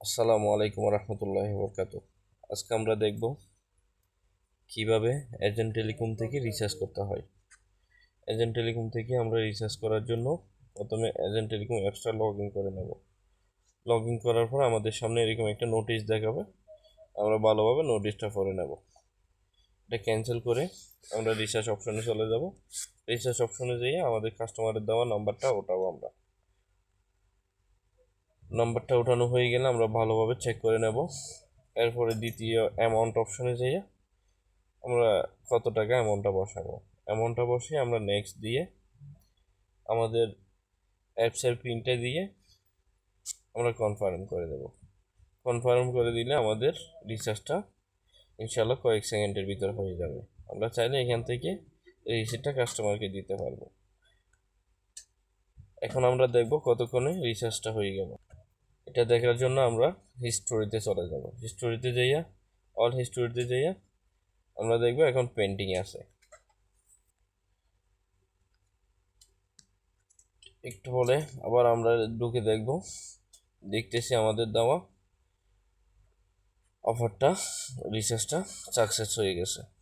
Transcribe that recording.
আসসালামু আলাইকুম রহমতুল্লাহ বরকাত আজকে আমরা দেখব কীভাবে এজেন্ট টেলিকম থেকে রিচার্জ করতে হয়। এজেন্ট টেলিকম থেকে আমরা রিচার্জ করার জন্য প্রথমে এজেন্ট টেলিকম অ্যাপসটা লগ ইন করে নেব। লগ ইন করার পর আমাদের সামনে এরকম একটা নোটিশ দেখাবে। আমরা ভালোভাবে নোটিশটা পড়ে নেব। এটা ক্যান্সেল করে আমরা রিচার্জ অপশনে চলে যাব। রিচার্জ অপশনে যেয়ে আমাদের কাস্টমারের দেওয়া নাম্বারটা ওটাও আমরা নাম্বারটা ওঠানো হয়ে গেলে আমরা ভালোভাবে চেক করে নেব। এরপরে দ্বিতীয় অ্যামাউন্ট অপশনে যেয়ে আমরা কত টাকা অ্যামাউন্টটা বসাবো। অ্যামাউন্টটা বসিয়ে আমরা নেক্সট দিয়ে আমাদের অ্যাপসের পিনটা দিয়ে আমরা কনফার্ম করে দেব। কনফার্ম করে দিলে আমাদের রিচার্জটা ইনশাল্লাহ কয়েক সেকেন্ডের ভিতর হয়ে যাবে। আমরা চাইলে এখান থেকে রিসিপ্টটা কাস্টমারকে দিতে পারব। এখন আমরা দেখব কতক্ষণে রিচার্জটা হয়ে গেল। এটা দেখার জন্য আমরা হিস্টোরিতে চলে যাব। হিস্টোরিতে যাইয়া অল হিস্টোরিতে যাইয়া আমরা দেখব এখন পেন্টিং আছে। একটু বলে আবার আমরা ঢুকে দেখব। দেখতেছি আমাদের দেওয়া অফারটা রিচার্জটা সাকসেস হয়ে গেছে।